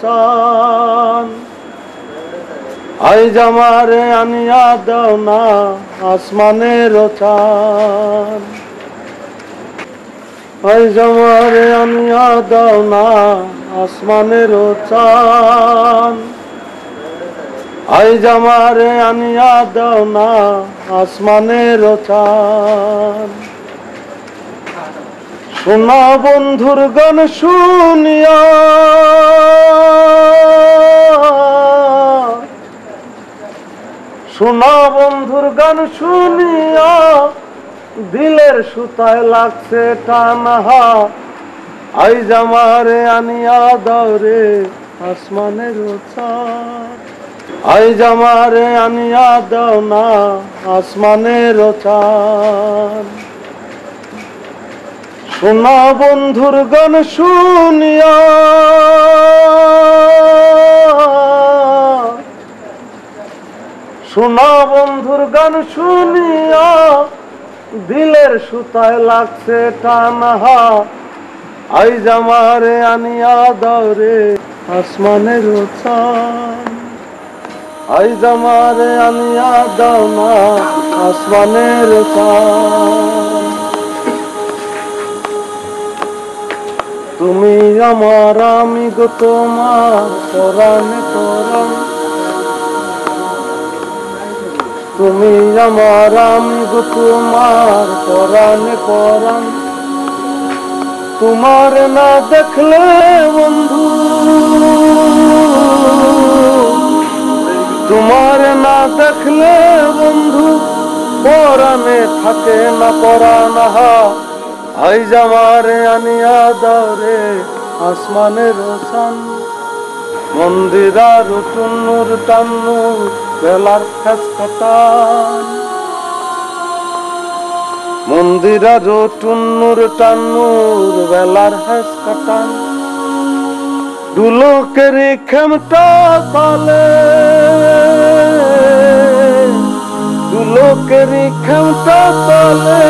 চান আই জামারে আনিয়া দাও না আসমানের চান আই জামারে আনিয়া দাও না আসমানের চান আই জামারে আনিয়া দাও না আসমানের চান শোনা বন্ধুর গান শুনিয়া। শোনা বন্ধুর গান শুনিয়া, দিলের সুতায় লাগছে টানহা আই জামারে আনিয়া দাও রে আসমানের আই জামারে আনিয়া দাও না আসমানের চাঁদ শোনা বন্ধুর গান শুনিয়া। শোনা বন্ধুর গান শুনিয়া দিলের সুতায় লাগছে টানহা আই জামারে আনিয়া দাও রে আসমানের আই জামারে আনিয়া দাও আসমানের চান তুমি আমার, আমি গো তোমার পরাণে পরাণ তুমি আমার, আমি গো তোমার পরাণে পরাণ তোমার না দেখলে বন্ধু, তোমার না দেখলে বন্ধু পরাণে থাকে না পরাণ হা আই জামারে আনিয়া দাও রে আসমানের সান মন্দিরার টুন্নুর টান্নুর বেলার খাস কাটান। মন্দিরার টুন্নুর টান্নুর বেলার হাস কাটান। দুলোকের খেমটা তালে দুলোকের খেমটা তালে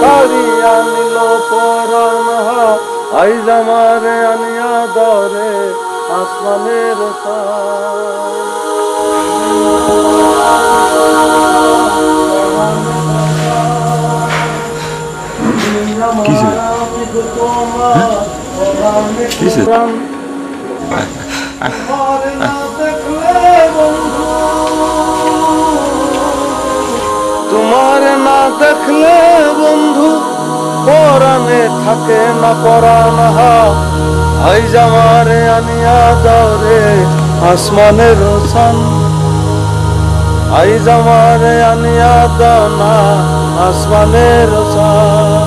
তারি আনিল পরাণ আই জামারে আনিয়া দরে আসমানের? তোমার না দেখলে বন্ধু পরাণে থাকে না পরাণ আই জামারে আনিয়া দরে আসমানের রোশন আই জামারে আনিয়া দাও না আসমানের সান